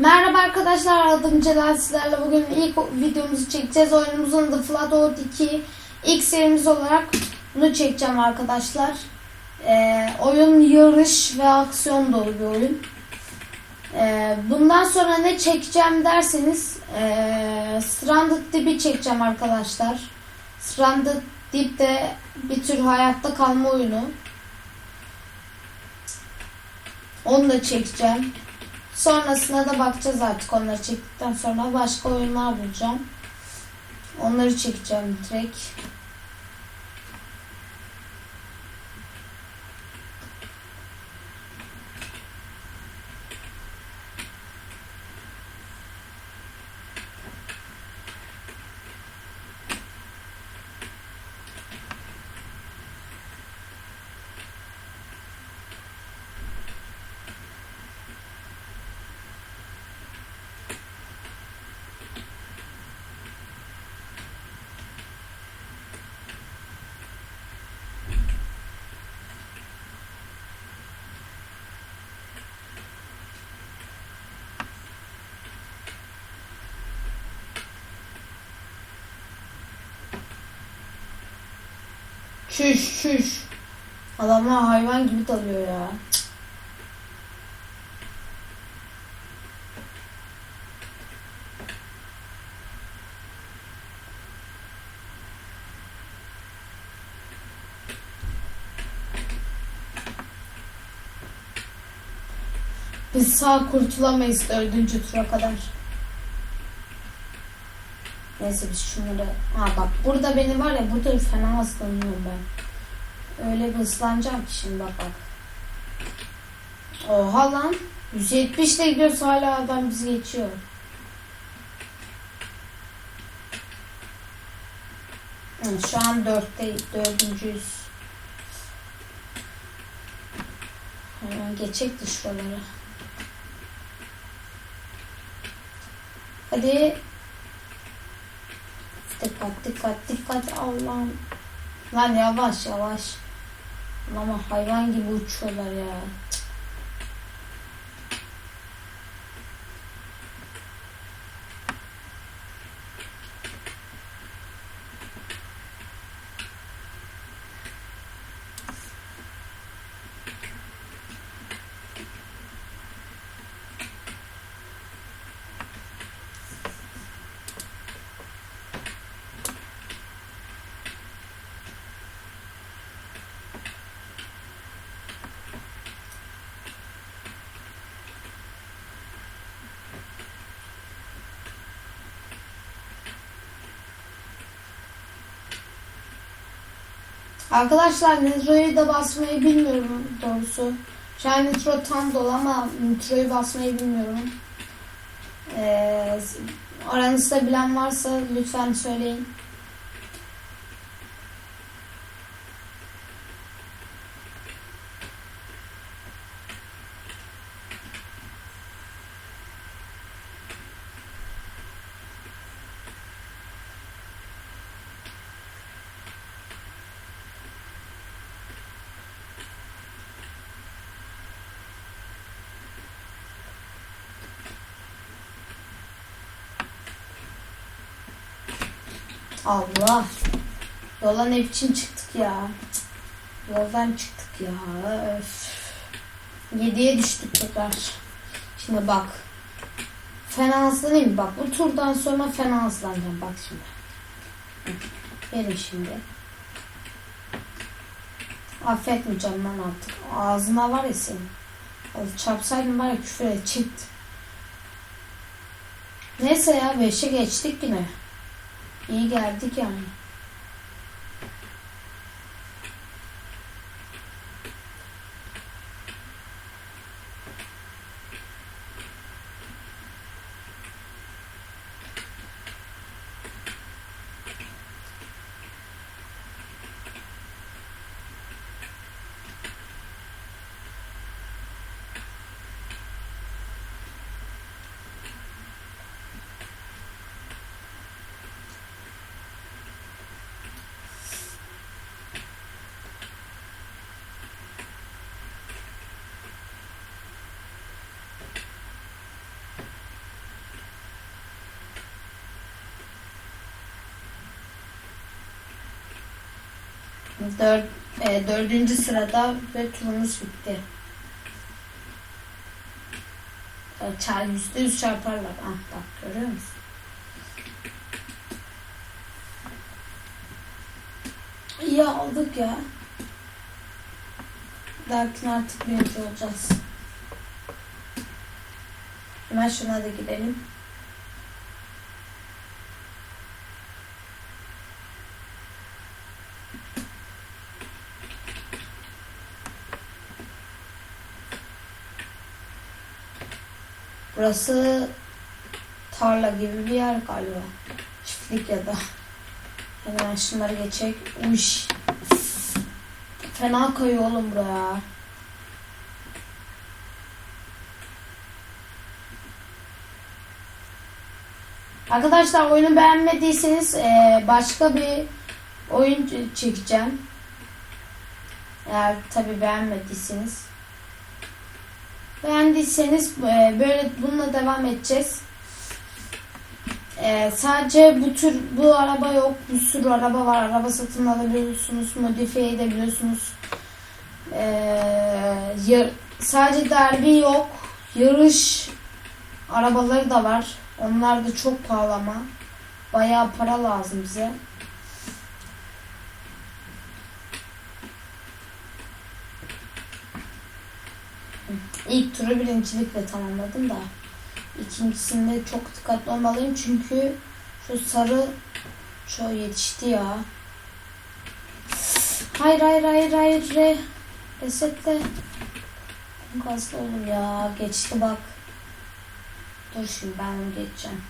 Merhaba arkadaşlar adım Celal sizlerle bugün ilk videomuzu çekeceğiz. Oyunumuzun The Flood 2 ilk serimiz olarak bunu çekeceğim arkadaşlar. Ee, oyun yarış ve aksiyon dolu bir oyun. Ee, bundan sonra ne çekeceğim derseniz ee, Stranded Deep'i çekeceğim arkadaşlar. Stranded Deep de bir tür hayatta kalma oyunu. Onu da çekeceğim. Sonrasına da bakacağız artık onları çektikten sonra başka oyunlar bulacağım. Onları çekeceğim direkt. Çüş çüş. Adamlar hayvan gibi dalıyor ya. Biz sağ kurtulamayız dördüncü tura kadar. Neyse biz şunları... Ha bak burada beni var ya burada fena ıslanıyorum ben. Öyle bir ıslanacağım ki şimdi bak bak. Oha lan. 170 ile gidiyoruz hala adam bizi geçiyor. Şu an dörtte, dördüncüyüz. Hemen geçecekti şuraları. Hadi. Dikkat dikkat dikkat Allah'ım. Lan yavaş yavaş. Ama hayvan gibi uçuyorlar ya. Arkadaşlar Nitro'yu da basmayı bilmiyorum doğrusu. Şu Nitro tam dolu ama Nitro'yu basmayı bilmiyorum. Ee, aranızda bilen varsa lütfen söyleyin. Allah. Yola ne biçim çıktık ya. Yoldan çıktık ya. Öf. Yediye düştük tekrar. Şimdi bak. Fena hızlanayım bak. Bu turdan sonra fena hızlanacağım. Bak şimdi. Verin şimdi. Affetmeyeceğim lan artık. Ağzına var ya senin. Çarpsaydım var ya küfür edecekti. Neyse ya 5'e geçtik yine. İyi geldik yani. Dört, e, dördüncü sırada ve turumuz bitti. E, çar, yüzde yüz çarparlar. Ah bak görüyor musun? İyi aldık ya. Dahakine artık birinci olacağız. Hemen şuna da gidelim. Burası tarla gibi bir yer galiba. Çiftlik ya da. Hemen şunları geçecek. Uş. Fena kayıyor oğlum buraya. Arkadaşlar oyunu beğenmediyseniz eee, başka bir oyun çekeceğim. Eğer tabi beğenmediyseniz. Beğendiyseniz eee, böyle bununla devam edeceğiz. Eee, sadece bu tür bu araba yok. Bir sürü araba var. Araba satın alabiliyorsunuz. Modifiye edebiliyorsunuz. Ya- sadece derbi yok. Yarış arabaları da var. Onlar da çok pahalı ama. Bayağı para lazım bize. İlk turu birincilikle tamamladım da. İkincisinde çok dikkatli olmalıyım çünkü şu sarı çok yetişti ya. Hayır hayır hayır hayır re. Resetle. Gazlı oğlum ya. Geçti bak. Dur şimdi ben onu geçeceğim.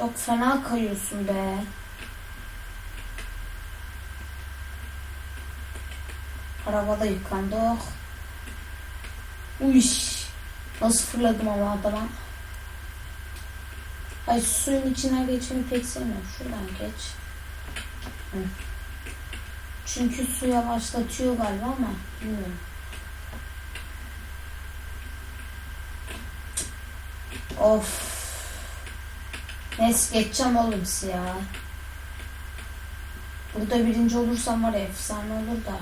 Çok fena kayıyorsun be. Araba da yıkandı. Oh. Uş. Nasıl fırladım ama adama. Ay suyun içine geçmeyi pek sevmiyorum. Şuradan geç. Hı. Çünkü su yavaşlatıyor galiba ama bilmiyorum. Of. Neyse geçeceğim oğlum ya. Burada birinci olursam var efsane olur da.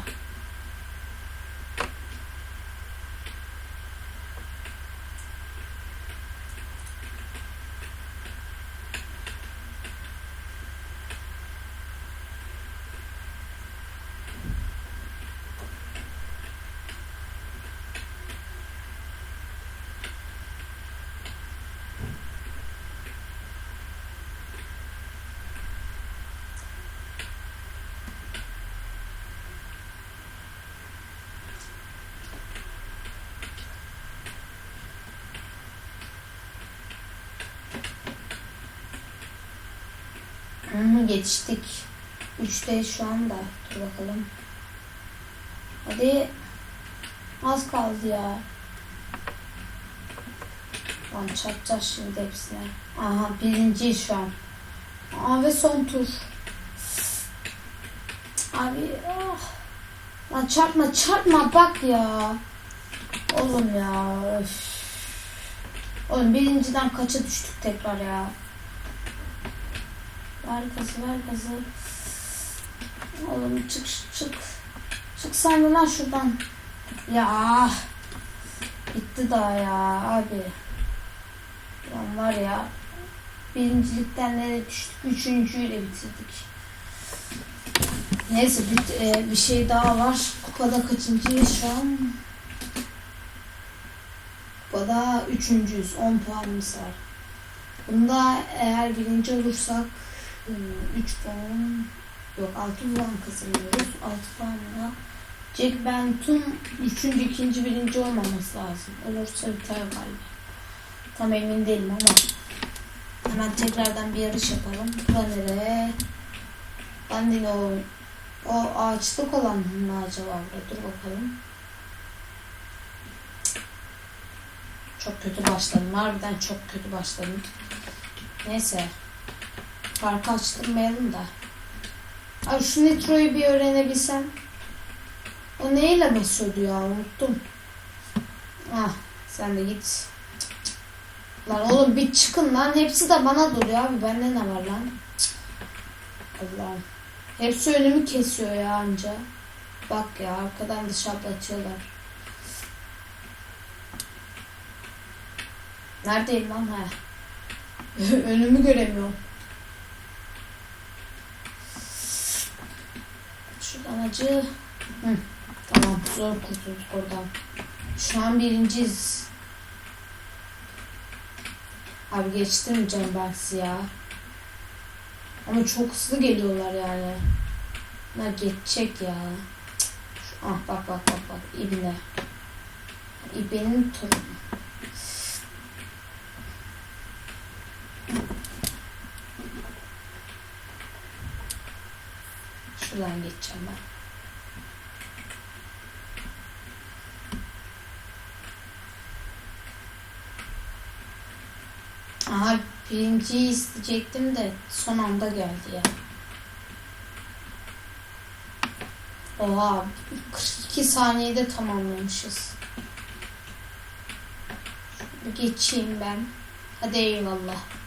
Hı, geçtik. Üçte şu anda. Dur bakalım. Hadi. Az kaldı ya. Lan çarpacağız şimdi hepsine. Aha birinci şu an. Aa ve son tur. Abi ah. Lan çarpma çarpma bak ya. Oğlum ya. Oğlum birinciden kaça düştük tekrar ya. Ver gazı. Oğlum çık çık. Çık sen de lan şuradan. Ya. Bitti daha ya abi. Lan var ya. Birincilikten nereye düştük? Üçüncüyle bitirdik. Neyse bir, e, bir şey daha var. Kupada kaçıncıyız şu an? Kupada üçüncüyüz. 10 puanımız var. Bunda eğer birinci olursak 3 puan yok 6 puan kazanıyoruz. 6 puanla Jack Bent'un 3. ikinci birinci olmaması lazım. Olursa biter galiba. Tam emin değilim ama hemen tekrardan bir yarış yapalım. Bura nereye? Ben de o o ağaçlık olan mı acaba burada? Dur bakalım. Çok kötü başladım. Harbiden çok kötü başladım. Neyse. Farkı açtırmayalım da. Abi şu nitroyu bir öğrenebilsem. O neyle basıyordu ya unuttum. Ah sen de git. Lan oğlum bir çıkın lan. Hepsi de bana duruyor abi. Bende ne var lan? Allah'ım. Hepsi önümü kesiyor ya anca. Bak ya arkadan dışarıda atıyorlar. Neredeyim lan ha? Önümü göremiyorum. Şuradan acı. Hı. Tamam zor kurtulduk oradan. Şu an birinciyiz. Abi ben sizi ya. Ama çok hızlı geliyorlar yani. Bunlar geçecek ya. Şu- Ah bak bak bak bak İbne. İbenin torunu. Şuradan geçeceğim ben. Aha birinciyi isteyecektim de son anda geldi ya. Oha 42 saniyede tamamlamışız. Geçeyim ben. Hadi eyvallah.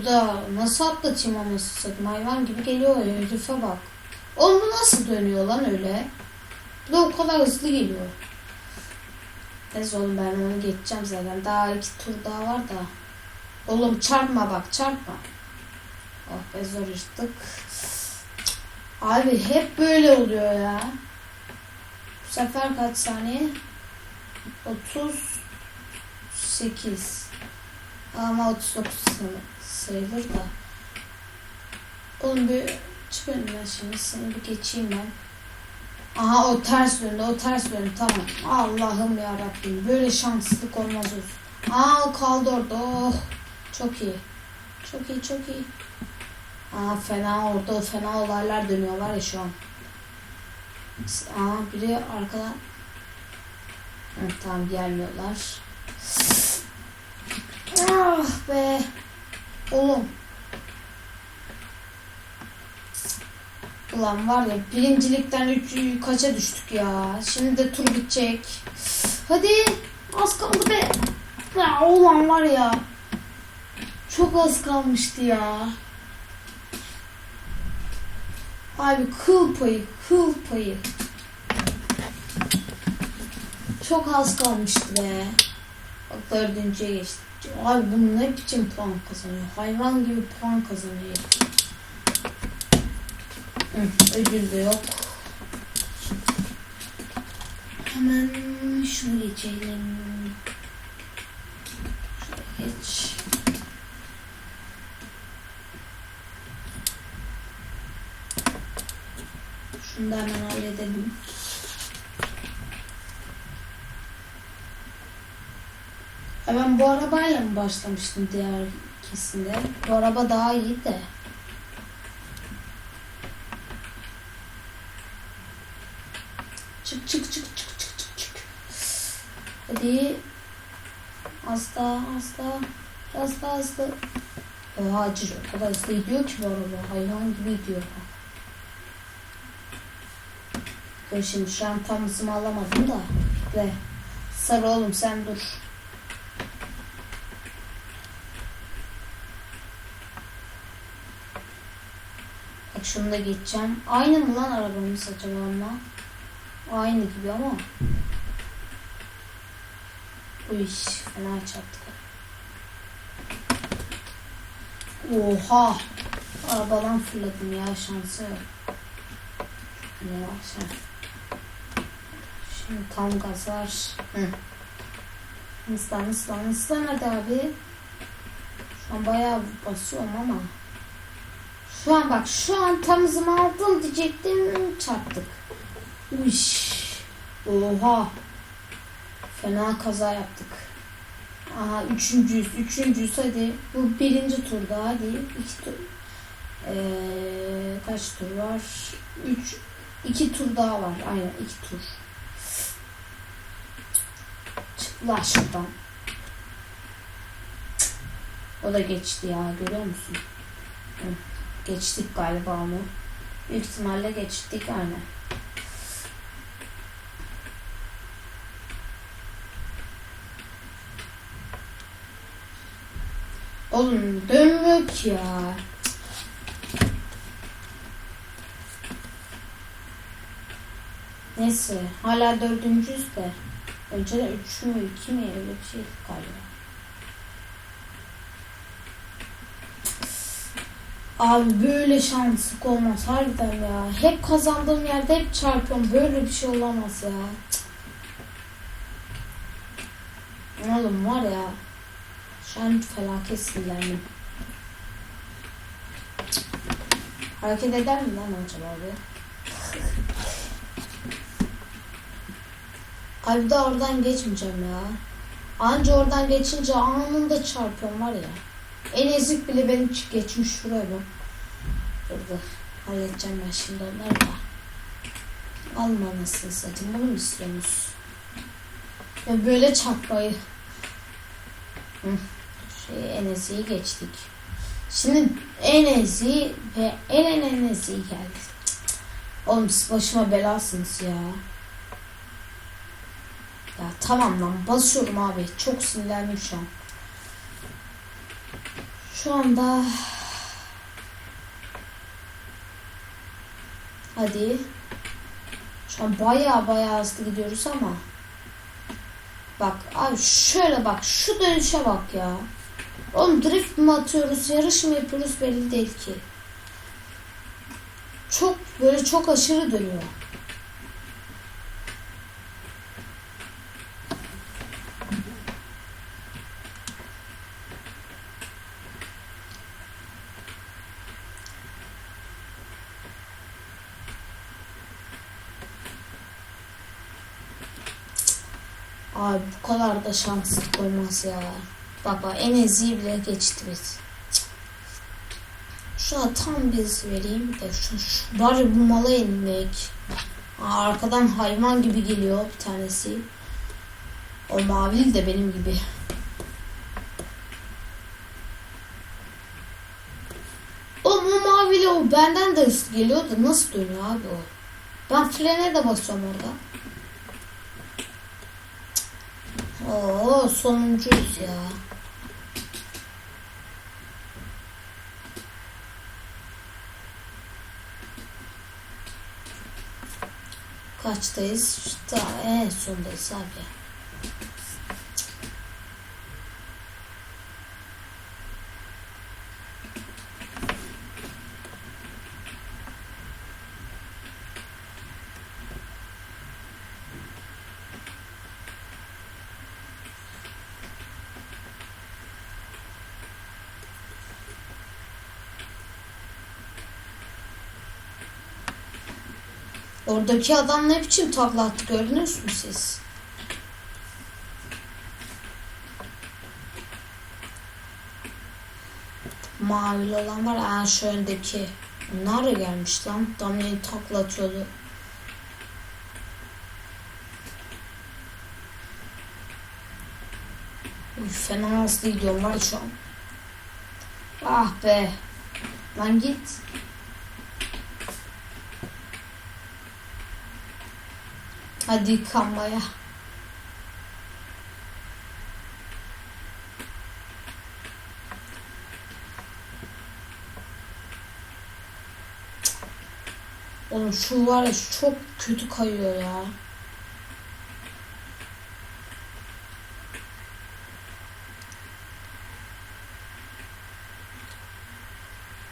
Oo bu da nasıl atlatayım ama satayım hayvan gibi geliyor ya herife bak. Oğlum nasıl dönüyor lan öyle? Bu da o kadar hızlı geliyor. Neyse oğlum ben onu geçeceğim zaten. Daha iki tur daha var da. Oğlum çarpma bak çarpma. Oh be zor yırttık. Abi hep böyle oluyor ya. Bu sefer kaç saniye? 38. Ama 39 sayılır da. Oğlum bir çık önümden şimdi seni bir geçeyim ben. Aha o ters döndü o ters döndü tamam. Allah'ım ya Rabbim böyle şanssızlık olmaz olsun. Aa kaldı orada oh. Çok iyi. Çok iyi çok iyi. Aa fena orada fena olaylar dönüyorlar ya şu an. Aa biri arkadan. Hı, tamam gelmiyorlar. Ah be. Oğlum. Ulan var ya birincilikten üç, kaça düştük ya. Şimdi de tur bitecek. Hadi. Az kaldı be. Ya ulan var ya. Çok az kalmıştı ya. Abi kıl payı, kıl payı. Çok az kalmıştı be. Bak dördüncüye geçti. Abi bu ne biçim puan kazanıyor? Hayvan gibi puan kazanıyor. Hı, ödül de yok. Hemen şunu geçelim. Şöyle geç. Şunu da hemen halledelim. Ben bu arabayla mı başlamıştım diğer ikisinde? Bu araba daha iyi de. Çık çık çık çık çık çık çık. Hadi. Az daha az daha. Az daha daha. Oha acır o kadar hızlı gidiyor ki bu araba. Hayvan gibi gidiyor. Ben şimdi şu an tam hızımı alamadım da. Ve sarı oğlum sen dur. Bak şunu da geçeceğim. Aynı mı lan arabamız acaba ama? Aynı gibi ama. İş fena çarptık. Oha! Arabadan fırladım ya şansı yok. Ne sen? Şimdi tam gazlar. Hı. Hızlan hızlan hızlan hadi abi. Şu an bayağı basıyorum ama. Şu an bak şu an tam hızımı aldım diyecektim çarptık. Uş. Oha. Fena kaza yaptık. Aha üçüncüyüz. Üçüncüyüz hadi. Bu birinci turda hadi. İki tur. Ee, kaç tur var? Üç. iki tur daha var. Aynen iki tur. Çık şuradan. O da geçti ya görüyor musun? Hı. Geçtik galiba onu. Büyük ihtimalle geçtik aynen. Oğlum dönmüyor ya. Neyse hala dördüncüyüz de. Önce de üç mü iki mi öyle bir şeydi galiba. Abi böyle şanslık olmaz harbiden ya. Hep kazandığım yerde hep çarpıyorum. Böyle bir şey olamaz ya. Cık. Oğlum var ya. Şu an felaket sinirlendim. Hareket eder mi lan acaba bu? Abi de oradan geçmeyeceğim ya. Anca oradan geçince anında çarpıyorum var ya. En ezik bile beni ç- geçmiş şuraya bak. Dur dur. Halledeceğim ben şimdi onları da. Alma anasını satayım. Bunu mu istiyorsunuz? Ya böyle çarpmayı. Hı. Şey en eziği geçtik. Şimdi en eziği ve en en en eziği geldi. Oğlum siz başıma belasınız ya. Ya tamam lan basıyorum abi. Çok sinirlendim şu an. Şu anda Hadi. Şu an baya baya hızlı gidiyoruz ama Bak abi şöyle bak şu dönüşe bak ya. Oğlum drift mi atıyoruz yarış mı yapıyoruz belli değil ki. Çok böyle çok aşırı dönüyor. Abi bu kadar da şanssızlık olmaz ya. Bak en eziği bile geçti biz. Şuna tam bir hız vereyim de şu, şu bari bu mala inmek. Arkadan hayvan gibi geliyor bir tanesi. O mavili de benim gibi. O bu mavili o benden de hızlı geliyor da nasıl dönüyor abi o? Ben frene de basıyorum orada. Oo sonuncuyuz ya. Kaçtayız? Daha en sondayız abi. Oradaki adam ne biçim takla attı gördünüz mü siz? Mavili olan var ya şu öndeki. Nerede gelmiş lan? Damlayı takla atıyordu. Uy, fena hızlı gidiyorum var şu an. Ah be. Lan git. Hadi yıkanmaya. Oğlum şu var ya şu çok kötü kayıyor ya.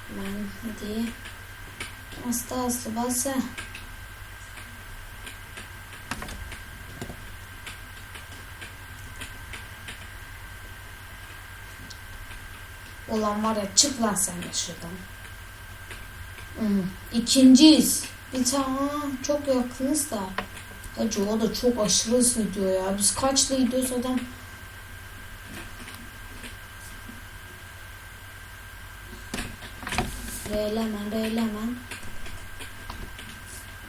Hemen hadi. Az daha hızlı Olan var ya çık lan sen de şuradan. Hmm. İkinciyiz. Bir tane çok yakınız da. Hacı o da çok aşırı hızlı gidiyor ya. Biz kaçla gidiyoruz adam. Reylemen reylemen.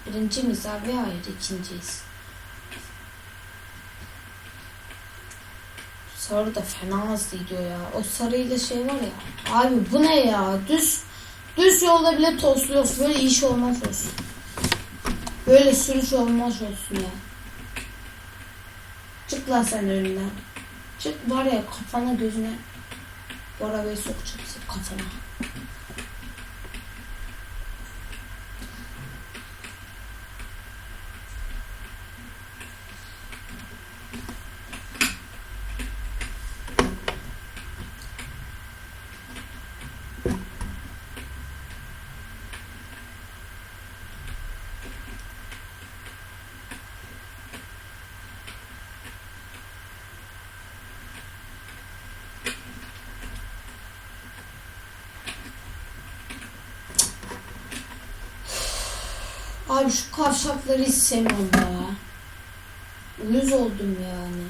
Birinci miyiz abi? Hayır ikinciyiz. Sarı da fena hızlı gidiyor ya. O sarıyla şey var ya. Abi bu ne ya? Düz düz yolda bile tosluyoruz. Böyle iş olmaz olsun. Böyle sürüş olmaz olsun ya. Çık lan sen önünden. Çık var ya kafana gözüne. Bu arabayı sokacağım senin kafana. Abi şu kavşakları hiç sevmiyorum ya. Oldum yani.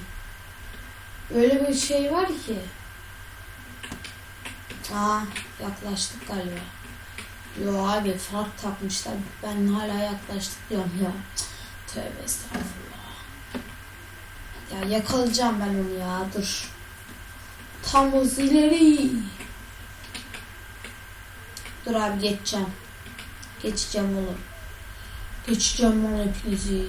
Öyle bir şey var ki. Aa yaklaştık galiba. Yo abi fark takmışlar. Ben hala yaklaştık diyorum ya. Tövbe estağfurullah. Ya yakalayacağım ben onu ya dur. Tam hız ileri. Dur abi geçeceğim. Geçeceğim oğlum. Geçeceğim lan hepinizi.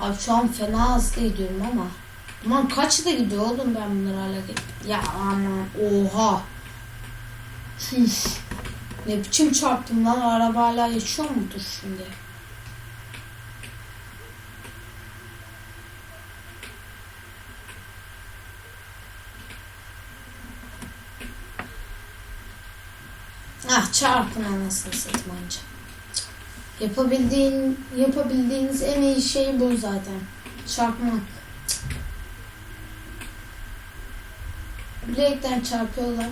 Abi şu an fena hızlı gidiyorum ama. Aman kaçta gidiyor oğlum ben bunları hala. Ya aman oha. Çüş. Ne biçim çarptım lan araba hala yaşıyor mudur şimdi? Ah çarpın anasını satayım anca. Yapabildiğin, yapabildiğiniz en iyi şey bu zaten. Çarpmak. Bilekten çarpıyorlar.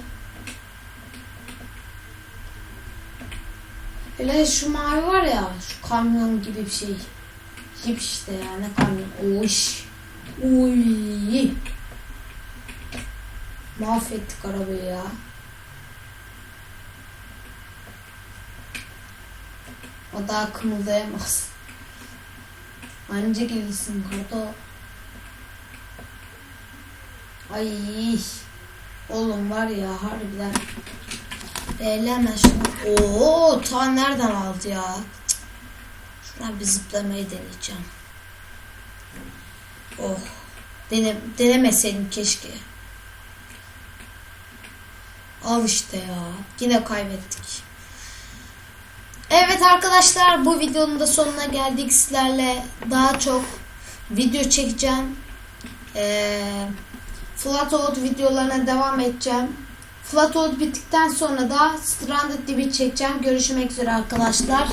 Hele şu mavi var ya, şu kamyon gibi bir şey. Jip işte ya, ne kamyon. Oş. Uy. Mahvettik arabayı ya. O daha kımıldayamaz. Anca gelirsin kardo. Ay. Oğlum var ya harbiden. Eğlenme şunu. Oo ta nereden aldı ya? Şuna bir zıplamayı deneyeceğim. Oh. Dene, denemeseydim keşke. Al işte ya. Yine kaybettik. Evet arkadaşlar bu videonun da sonuna geldik. Sizlerle daha çok video çekeceğim. Ee, Flatout videolarına devam edeceğim. Flatout bittikten sonra da Stranded DB çekeceğim. Görüşmek üzere arkadaşlar.